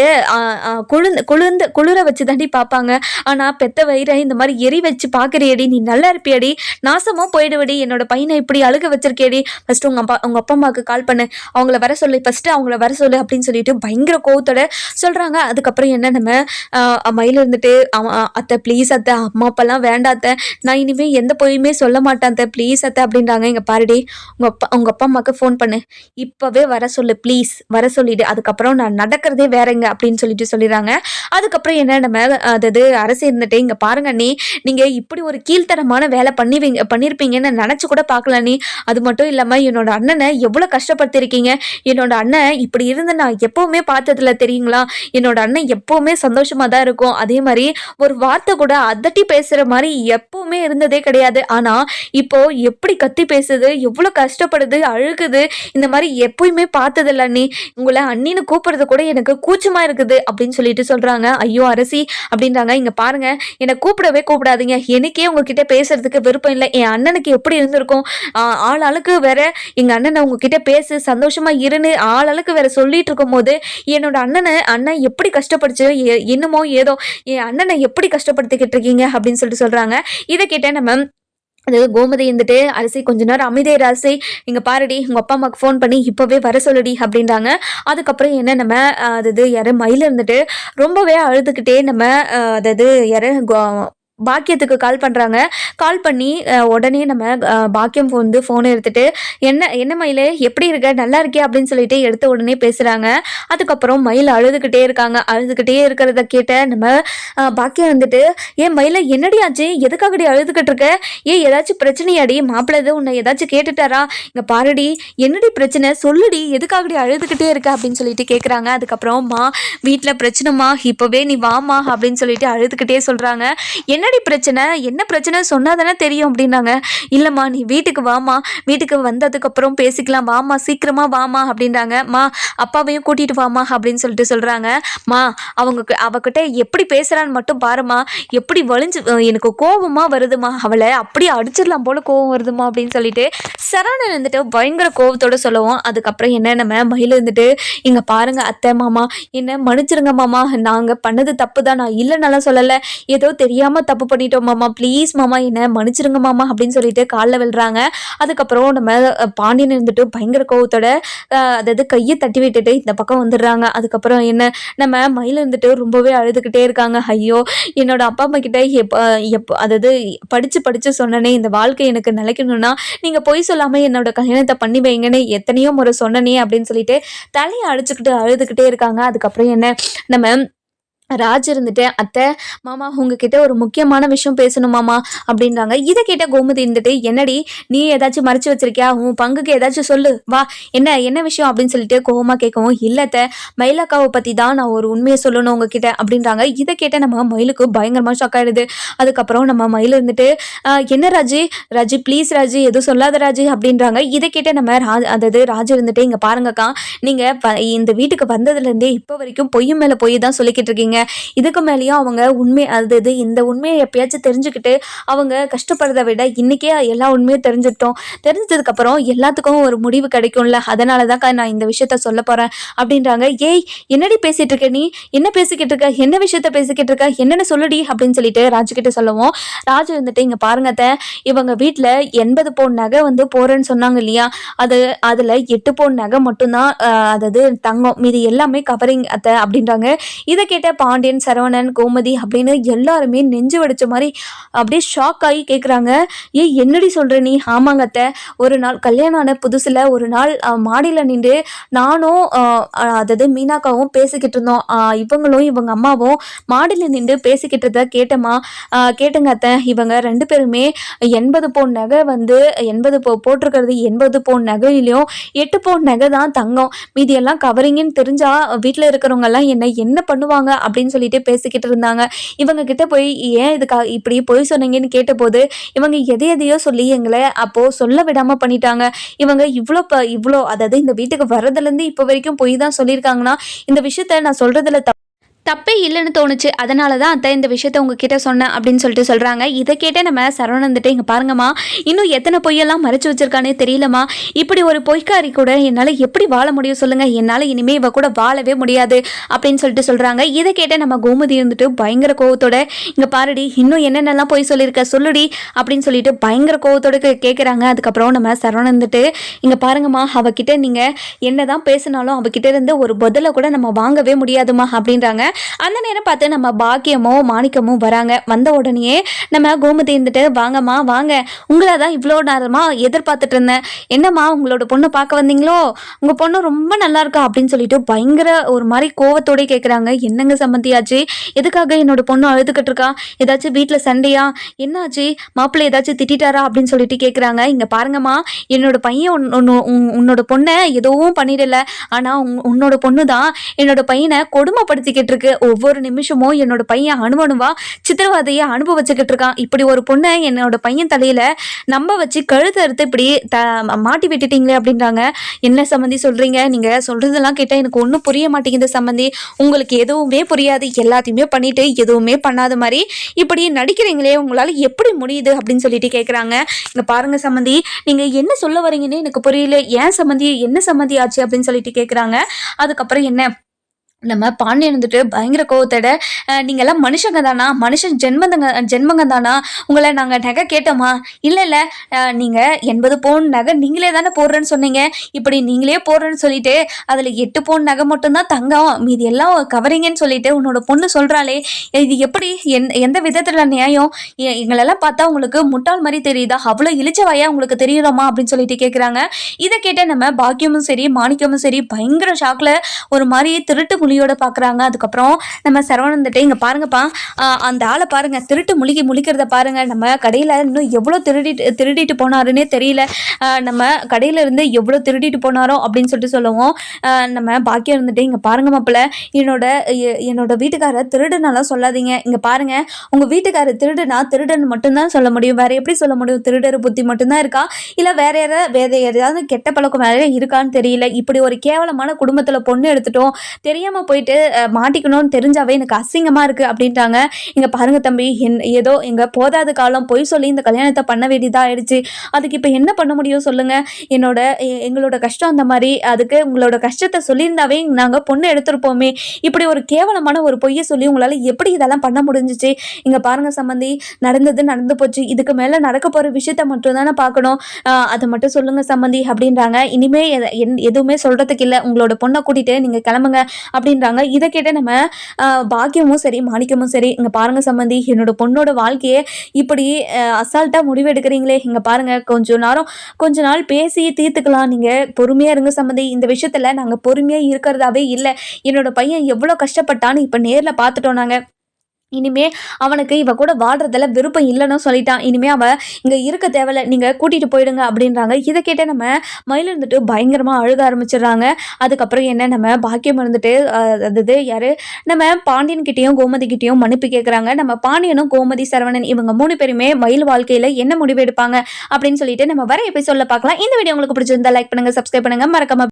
குளிர்ந்து குளிர்ந்த குளிர வச்சு தாண்டி பார்ப்பாங்க. ஆனால் பெத்த வயிறை இந்த மாதிரி எரி வச்சு பார்க்குறியடி. நீ நல்லா இருப்பியடி. நாசமாக போயிடுவடி. என்னோட பையனை இப்படி அழுக வச்சிருக்கேடி. ஃபஸ்ட்டு உங்கள் அப்பா உங்கள் அப்பா அம்மாவுக்கு கால் பண்ணு. அவங்கள வர சொல்லு. ஃபஸ்ட்டு அவங்கள வர சொல்லு அப்படின்னு சொல்லிட்டு பயங்கர கோவத்தோட சொல்கிறாங்க அதுக்கப்புறம் என்ன நம்ம மயில் இருந்துட்டு அத்தை ப்ளீஸ் அத்தை அம்மா அப்பா வேண்டாம் வேண்டாத்த நான் இனிமேல் எந்த பொய்யுமே சொல்ல மாட்டேன் அத்தை. ப்ளீஸ் அத்தை அப்படின்றாங்க. எங்கள் பாருடி. உங்கள் அப்பா உங்கள் அப்பா அம்மாவுக்கு ஃபோன் பண்ணு. இப்போவே வர சொல்லு. ப்ளீஸ் வர சொல்லிடு. அதுக்கப்புறம் நான் நடக்கிறதே வேறங்க அப்படின்னு சொல்லிட்டு சொல்லிடுறாங்க. அதுக்கப்புறம் என்ன நம்ம அதாவது அரசு இருந்துட்டு இங்கே பாருங்க நீ நீங்கள் இப்படி ஒரு கீழ்த்தரமான வேலை பண்ணிவிங்க பண்ணியிருப்பீங்கன்னு நினச்சி கூட பார்க்கல நீ அது மட்டும் இல்லாமல் என்னோட அண்ணனை எவ்வளோ கஷ்டப்படுத்திருக்கீங்க. என்னோட அண்ணன் இப்படி இருந்து நான் எப்போவுமே பார்த்ததில்ல தெரியுங்களா? என்னோட அண்ணன் எப்போவுமே சந்தோஷமாக தான் இருக்கும். அதே மாதிரி ஒரு வார்த்தை கூட அதட்டி பேச பேசுகிற மாதிரி எப்போவுமே இருந்ததே கிடையாது. ஆனால் இப்போ எப்படி கத்தி பேசுது எவ்வளோ கஷ்டப்படுது அழுகுது இந்த மாதிரி எப்பயுமே பார்த்ததில்ல. நீ உங்களை அண்ணின்னு கூப்பிடுறது கூட எனக்கு கூச்சமாக இருக்குது அப்படின்னு சொல்லிட்டு சொல்றாங்க. ஐயோ அரசி அப்படின்றாங்க. இங்கே பாருங்க என்னை கூப்பிடவே கூப்பிடாதீங்க. எனக்கே உங்ககிட்ட பேசுறதுக்கு விருப்பம் இல்லை. என் அண்ணனுக்கு எப்படி இருந்திருக்கும்? ஆளாளுக்கு ஆள் ஆளுக்கு வேற. எங்கள் அண்ணனை உங்ககிட்ட பேசு சந்தோஷமா இருன்னு ஆள் வேற சொல்லிட்டு இருக்கும் போது என்னோட அண்ணனை அண்ணன் எப்படி கஷ்டப்படுச்சு? என்னமோ ஏதோ என் அண்ணனை எப்படி கஷ்டப்படுத்திக்கிட்டு இருக்கீங்க அப்படின்னு சொல்லிட்டு சொல்றாங்க. இதை கேட்டேன் நம்ம அதாவது கோமதி இருந்துட்டு அரிசி கொஞ்ச நேரம் அமைதியை ராசி இங்கே பாருடி உங்கள் அப்பா அம்மாவுக்கு ஃபோன் பண்ணி இப்போவே வர சொல்லுடி அப்படின்றாங்க. அதுக்கப்புறம் என்ன நம்ம அதாவது யாரு மயில் இருந்துட்டு ரொம்பவே அழுதுகிட்டே நம்ம அதாவது யாரு கோ- பாக்கியத்துக்கு கால் பண்ணுறாங்க கால் பண்ணி உடனே நம்ம பாக்கியம் வந்து ஃபோனை எடுத்துகிட்டு என்ன என்ன மயில்? எப்படி இருக்க? நல்லா இருக்கே அப்படின்னு சொல்லிட்டு எடுத்த உடனே பேசுகிறாங்க அதுக்கப்புறம் மயில் அழுதுகிட்டே இருக்காங்க. அழுதுகிட்டே இருக்கிறத கேட்ட நம்ம பாக்கியம் வந்துட்டு ஏன் மயில என்னடி ஆச்சு? எதுக்காகடி அழுதுகிட்டு இருக்க? ஏன் ஏதாச்சும் பிரச்சனையாடி? மாப்பிள்ளது உன்னை ஏதாச்சும் கேட்டுட்டாரா? இங்கே பாருடி என்னடி பிரச்சனை? சொல்லுடி எதுக்காகடி அழுதுகிட்டே இருக்க? அப்படின்னு சொல்லிட்டு கேட்குறாங்க அதுக்கப்புறம் மா வீட்டில் பிரச்சனைமா இப்போவே நீ வாமா அப்படின்னு சொல்லிட்டு அழுதுகிட்டே சொல்கிறாங்க என்ன என்னடி பிரச்சனை? என்ன பிரச்சனை சொன்னா தானே தெரியும் அப்படின்னாங்க. இல்லைம்மா நீ வீட்டுக்கு வாமா வீட்டுக்கு வந்ததுக்கப்புறம் பேசிக்கலாம். வாமா சீக்கிரமா வாமா அப்படின்றாங்க. மா அப்பாவையும் கூட்டிகிட்டு வாமா அப்படின்னு சொல்லிட்டு சொல்கிறாங்க மா அவங்க அவகிட்ட எப்படி பேசுகிறான்னு மட்டும் பாருமா எப்படி வலிஞ்சு எனக்கு கோவமா வருதுமா அவளை அப்படியே அடிச்சிடலாம் போல கோவம் வருதுமா அப்படின்னு சொல்லிட்டு சரவணன் இருந்துட்டு பயங்கர கோவத்தோட சொல்லுவோம் அதுக்கப்புறம் என்ன நம்ம மயில் இருந்துட்டு இங்கே பாருங்க அத்தை மாமா. என்ன மன்னிச்சிருங்க மாமா. நாங்கள் பண்ணது தப்பு தான் நான் இல்லைன்னாலாம் சொல்லலை. ஏதோ தெரியாமல் தப்பு பண்ணிட்டோம் மாமா. ப்ளீஸ் மாமா என்ன மன்னிச்சிருங்க மாமா அப்படின்னு சொல்லிட்டு காலில் விழுறாங்க. அதுக்கப்புறம் நம்ம பாண்டியன் இருந்துட்டு பயங்கர கோவத்தோட அதாவது கையை தட்டி விட்டுட்டு இந்த பக்கம் வந்துடுறாங்க. அதுக்கப்புறம் என்ன நம்ம மயில் இருந்துட்டு ரொம்பவே அழுதுகிட்டே இருக்காங்க. ஐயோ என்னோட அப்பா அம்மா கிட்ட எப்போ எப்போ அதாவது படித்து படித்து சொன்னனே இந்த வாழ்க்கை எனக்கு நிலைக்கணும்னா நீங்கள் பொய் சொல்லாமல் என்னோட கல்யாணத்தை பண்ணி வைங்கன்னு எத்தனையோ முறை சொன்னனே அப்படின்னு சொல்லிட்டு தலையை அடிச்சுக்கிட்டு அழுதுகிட்டே இருக்காங்க. அதுக்கப்புறம் என்ன நம்ம ராஜ் இருந்துட்டு அத்தை மாமா உங்ககிட்ட ஒரு முக்கியமான விஷயம் பேசணும் மாமா அப்படின்றாங்க. இதை கேட்ட கோமதி இருந்துட்டு என்னடி நீ ஏதாச்சும் மறைச்சு வச்சிருக்கியா? உன் பங்குக்கு ஏதாச்சும் சொல்லு. வா என்ன என்ன விஷயம்? அப்படின்னு சொல்லிட்டு கோவமா கேட்கவும் இல்லத்த மயிலக்காவை பத்தி தான் நான் ஒரு உண்மையை சொல்லணும் உங்ககிட்ட அப்படின்றாங்க. இதை கேட்ட நம்ம மயிலுக்கு பயங்கரமா ஷாக் ஆயிடுது. அதுக்கப்புறம் நம்ம மயில் இருந்துட்டு என்ன ராஜி? ராஜி ப்ளீஸ் ராஜி எதுவும் சொல்லாத ராஜி அப்படின்றாங்க. இதை கேட்ட நம்ம ராஜ் அதாவது ராஜ் இருந்துட்டு இங்க பாருங்கக்கா நீங்க இந்த வீட்டுக்கு வந்ததுல இருந்தே இப்போ வரைக்கும் பொய்யும் மேல பொய் தான் சொல்லிக்கிட்டு இருக்கீங்க. இதுக்கு மேலேயும் அவங்க உண்மை அது இது இந்த உண்மையை எப்பயாச்சும் தெரிஞ்சுக்கிட்டு அவங்க கஷ்டப்படுறதை விட இன்னைக்கே எல்லா உண்மையும் தெரிஞ்சுட்டோம் தெரிஞ்சதுக்கப்புறம் எல்லாத்துக்கும் ஒரு முடிவு கிடைக்கும்ல. அதனால தான் நான் இந்த விஷயத்த சொல்ல போறேன் அப்படின்றாங்க. ஏய் என்னடி பேசிட்டு இருக்க நீ? என்ன பேசிக்கிட்டு இருக்க? என்ன விஷயத்த பேசிக்கிட்டு இருக்க? என்னென்ன சொல்லுடி அப்படின்னு சொல்லிட்டு ராஜு கிட்ட ராஜு வந்துட்டு இங்க பாருங்க அத்தை, இவங்க வீட்டில் எண்பது பவுன் நகை வந்து போறேன்னு சொன்னாங்க இல்லையா? அது அதில் எட்டு பவுன் நகை மட்டும்தான் அதாவது தங்கம் மீதி எல்லாமே கவரிங் அத்தை அப்படின்றாங்க. இதை கேட்ட பாண்டியன் சரவணன் கோமதி அப்படின்னு எல்லாருமே நெஞ்சு வடிச்ச மாதிரி அப்படியே ஷாக் ஆகி கேட்குறாங்க ஏய் என்னடி சொல்கிற நீ? ஆமாங்க அத்தை. ஒரு நாள் கல்யாணம் ஆன புதுசில் ஒரு நாள் மாடியில் நின்று நானும் அதாவது மீனாக்காவும் பேசிக்கிட்டு இருந்தோம். இவங்களும் இவங்க அம்மாவும் மாடியில் நின்று பேசிக்கிட்டு இருந்த கேட்டம்மா கேட்டுங்க அத்தை. இவங்க ரெண்டு பேருமே எண்பது பவுன் நகை வந்து எண்பது போ போட்டிருக்கிறது எண்பது பவுன் நகையிலையும் எட்டு பவுன் நகை தான் தங்கம். மீதியெல்லாம் கவரிங்கன்னு தெரிஞ்சால் வீட்டில் இருக்கிறவங்கெல்லாம் என்னை என்ன என்ன பண்ணுவாங்க அப்படின்னு சொல்லிட்டு பேசிக்கிட்டு இருந்தாங்க. இவங்க கிட்ட போய் ஏன் இதுக்காக இப்படி பொய் சொன்னீங்கன்னு கேட்டபோது இவங்க எதை எதையோ சொல்லி எங்களை அப்போ சொல்ல விடாம பண்ணிட்டாங்க. இவங்க இவ்வளோ ப இவ்வளோ அதாவது இந்த வீட்டுக்கு வர்றதுலேருந்து இப்போ வரைக்கும் பொய் தான் சொல்லியிருக்காங்கன்னா இந்த விஷயத்த நான் சொல்றதுல தப்பே இல்லைன்னு தோணுச்சு. அதனால தான் அத்தை இந்த விஷயத்த உங்ககிட்ட சொன்னேன் அப்படின்னு சொல்லிட்டு சொல்கிறாங்க இதை கேட்டே நம்ம சரவணன் இங்கே பாருங்கம்மா இன்னும் எத்தனை பொய்யெல்லாம் மறைச்சு வச்சிருக்கானே தெரியலம்மா. இப்படி ஒரு பொய்க்காரி கூட என்னால் எப்படி வாழ முடியும் சொல்லுங்கள் என்னால் இனிமேல் இவ கூட வாழவே முடியாது அப்படின்னு சொல்லிட்டு சொல்கிறாங்க இதை கேட்டே நம்ம கோமதி இருந்துட்டு பயங்கர கோவத்தோட இங்கே பாருடி இன்னும் என்னென்னலாம் பொய் சொல்லியிருக்க சொல்லுடி அப்படின்னு சொல்லிட்டு பயங்கர கோவத்தோட கேட்குறாங்க அதுக்கப்புறம் நம்ம சரவணந்துட்டு வந்துட்டு இங்கே பாருங்கம்மா அவகிட்ட நீங்கள் என்ன தான் பேசினாலும் அவகிட்ட இருந்து ஒரு பதிலை கூட நம்ம வாங்கவே முடியாதுமா அப்படின்றாங்க. அந்த நேரம் பார்த்து நம்ம பாக்கியமோ மாணிக்கமும் வராங்க. வந்த உடனேயே நம்ம கோமதி இருந்துட்டு வாங்கம்மா வாங்க. உங்களை தான் இவ்வளோ நேரமாக எதிர்பார்த்துட்டு இருந்தேன். என்னம்மா உங்களோட பொண்ணை பார்க்க வந்தீங்களோ? உங்கள் பொண்ணு ரொம்ப நல்லா இருக்கா? அப்படின்னு சொல்லிட்டு பயங்கர ஒரு மாதிரி கோவத்தோடய கேட்குறாங்க என்னங்க சம்மந்தியாச்சு எதுக்காக என்னோட பொண்ணு அழுதுகிட்டு இருக்கா? ஏதாச்சும் வீட்டில் சண்டையா? என்னாச்சு மாப்பிள்ளை ஏதாச்சும் திட்டிட்டாரா? அப்படின்னு சொல்லிட்டு கேட்குறாங்க இங்கே பாருங்கம்மா என்னோட பையன் உன்னோட பொண்ணை எதுவும் பண்ணிடல. ஆனால் உன்னோட பொண்ணு தான் என்னோட பையனை கொடுமைப்படுத்திக்கிட்டு இருக்கு. ஒவ்வொரு நிமிஷமும் என்னோட பையன் அனுமனுவா சித்திரவதையை அனுபவிச்சுக்கிட்டு இருக்கான் இப்படி ஒரு பொண்ணை என்னோட பையன் தலையில நம்ப வச்சு கழுத்து அறுத்து இப்படி த மாட்டி விட்டுட்டீங்களே அப்படின்றாங்க. என்ன சம்மந்தி சொல்றீங்க? நீங்க சொல்றதெல்லாம் கேட்டால் எனக்கு ஒன்றும் புரிய மாட்டேங்குது சம்மந்தி உங்களுக்கு எதுவுமே புரியாது. எல்லாத்தையுமே பண்ணிட்டு எதுவுமே பண்ணாத மாதிரி இப்படி நடிக்கிறீங்களே உங்களால எப்படி முடியுது அப்படின்னு சொல்லிட்டு கேட்குறாங்க இங்க பாருங்க சம்மந்தி நீங்க என்ன சொல்ல வரீங்கன்னு எனக்கு புரியல. ஏன் சம்மந்தி என்ன சம்மந்தி ஆச்சு அப்படின்னு சொல்லிட்டு கேட்குறாங்க அதுக்கப்புறம் என்ன? நம்ம பாண்டியன் வந்துட்டு பயங்கர கோவத்தோட "அஹ், மனுஷங்க தானா? மனுஷன் ஜென்மந்தங்க ஜென்மங்க தானா? உங்களை நாங்கள் நகை கேட்டோமா? இல்லை இல்லை. நீங்கள் எண்பது பவுன் நகை நீங்களே தானே போடுறேன்னு சொன்னீங்க. இப்படி நீங்களே போடுறேன்னு சொல்லிட்டு அதில் எட்டு பவுன் நகை மட்டும்தான் தங்கம். மீதி எல்லாம் கவரிங்கன்னு சொல்லிட்டு உன்னோட பொண்ணு சொல்கிறாளே இது எப்படி எந் எந்த விதத்தில் நியாயம்? எ- எங்களெல்லாம் பார்த்தா உங்களுக்கு முட்டாள் மாதிரி தெரியுதா? அவ்வளோ இழிச்சவாயா உங்களுக்கு தெரியலாமா அப்படின்னு சொல்லிட்டு கேட்குறாங்க இதை கேட்ட நம்ம பாக்கியமும் சரி மாணிக்கமும் சரி பயங்கர ஷாக்கில் ஒரு மாதிரி திருட்டு மொழியோட பார்க்குறாங்க அதுக்கப்புறம் நம்ம சரவணன் இங்கே பாருங்கப்பா அந்த ஆளை பாருங்க. திருட்டு முழுகி முழிக்கிறத பாருங்க. நம்ம கடையில் இன்னும் எவ்வளோ திருடிட்டு திருடிட்டு போனாருன்னே தெரியல. நம்ம கடையில இருந்து எவ்வளோ திருடிட்டு போனாரோ? அப்படின்னு சொல்லிட்டு சொல்லுவோம். நம்ம பாக்கியம் இருந்துட்டு இங்கே பாருங்க மாப்பிள்ள. என்னோட என்னோட வீட்டுக்காரர் திருடுனாலாம் சொல்லாதீங்க. இங்கே பாருங்க. உங்கள் வீட்டுக்காரர் திருடுனா திருடன் மட்டும்தான் சொல்ல முடியும். வேற எப்படி சொல்ல முடியும்? திருடர் புத்தி மட்டும்தான் இருக்கா? இல்லை வேற யாராவது வேற ஏதாவது கெட்ட பழக்கம் வேற இருக்கான்னு தெரியல. இப்படி ஒரு கேவலமான குடும்பத்தில் பொண்ணு எடுத்துட்டோம். தெரியாமல் போயிட்டு மாட்டிக்கணும்னு தெரிஞ்சாவே எனக்கு அசிங்கமாக இருக்குது அப்படின்ட்டாங்க. இங்கே பாருங்க தம்பி என் ஏதோ எங்கள் போதாத காலம் பொய் சொல்லி இந்த கல்யாணத்தை பண்ண வேண்டியதாக ஆயிடுச்சு. அதுக்கு இப்போ என்ன பண்ண முடியும் சொல்லுங்கள் என்னோட எங்களோட கஷ்டம் அந்த மாதிரி. அதுக்கு உங்களோட கஷ்டத்தை சொல்லியிருந்தாவே நாங்கள் பொண்ணு எடுத்திருப்போமே. இப்படி ஒரு கேவலமான ஒரு பொய்யை சொல்லி உங்களால் எப்படி இதெல்லாம் பண்ண முடிஞ்சிச்சு? இங்கே பாருங்க சம்மந்தி நடந்தது நடந்து போச்சு. இதுக்கு மேலே நடக்க போகிற விஷயத்த மட்டும் தானே பார்க்கணும். அதை மட்டும் சொல்லுங்கள் சம்மந்தி அப்படின்றாங்க. இனிமேல் என்- எதுவுமே சொல்கிறதுக்கு இல்லை. உங்களோட பொண்ணை கூட்டிகிட்டு நீங்கள் கிளம்புங்க அப்படின்றாங்க. இதை கேட்ட நம்ம பாக்கியமும் சரி மாணிக்கமும் சரி இங்கே பாருங்க சம்மந்தி என்னோட பொண்ணோட வாழ்க்கையை இப்படி அசால்ட்டாக முடிவு எடுக்கிறீங்களே இங்கே பாருங்க கொஞ்ச நேரம் கொஞ்ச நாள் பேசி தீர்த்துக்கலாம் நீங்கள் பொறுமையாக இருங்க சம்மந்தி இந்த விஷயத்தில் நாங்கள் பொறுமையாக இருக்கிறதாவே இல்லை. என்னோட பையன் எவ்வளோ கஷ்டப்பட்டான்னு இப்போ நேரில் பார்த்துட்டோம் நாங்கள் இனிமே அவனுக்கு இவ கூட வாழ்றதுல விருப்பம் இல்லைன்னு சொல்லிட்டான் இனிமே அவன் இங்க இருக்க தேவையில்ல நீங்க கூட்டிட்டு போயிடுங்க அப்படின்றாங்க. இதை கேட்ட நம்ம மயில் இருந்துட்டு பயங்கரமா அழுக ஆரம்பிச்சிடுறாங்க. அதுக்கப்புறம் என்ன நம்ம பாக்கியம் இருந்துட்டு அது அதாவது யாரு? நம்ம பாண்டியன் கிட்டேயும் கோமதி கிட்டேயும் மன்னிப்பு கேட்குறாங்க நம்ம பாண்டியனும் கோமதி சரவணன் இவங்க மூணு பேருமே மயில் வாழ்க்கையில என்ன முடிவு எடுப்பாங்க அப்படின்னு சொல்லிட்டு நம்ம வர எபிசோட்ல பார்க்கலாம். இந்த வீடியோ உங்களுக்கு பிடிச்சிருந்தா லைக் பண்ணுங்க சப்ஸ்கிரைப் பண்ணுங்க. மறக்காம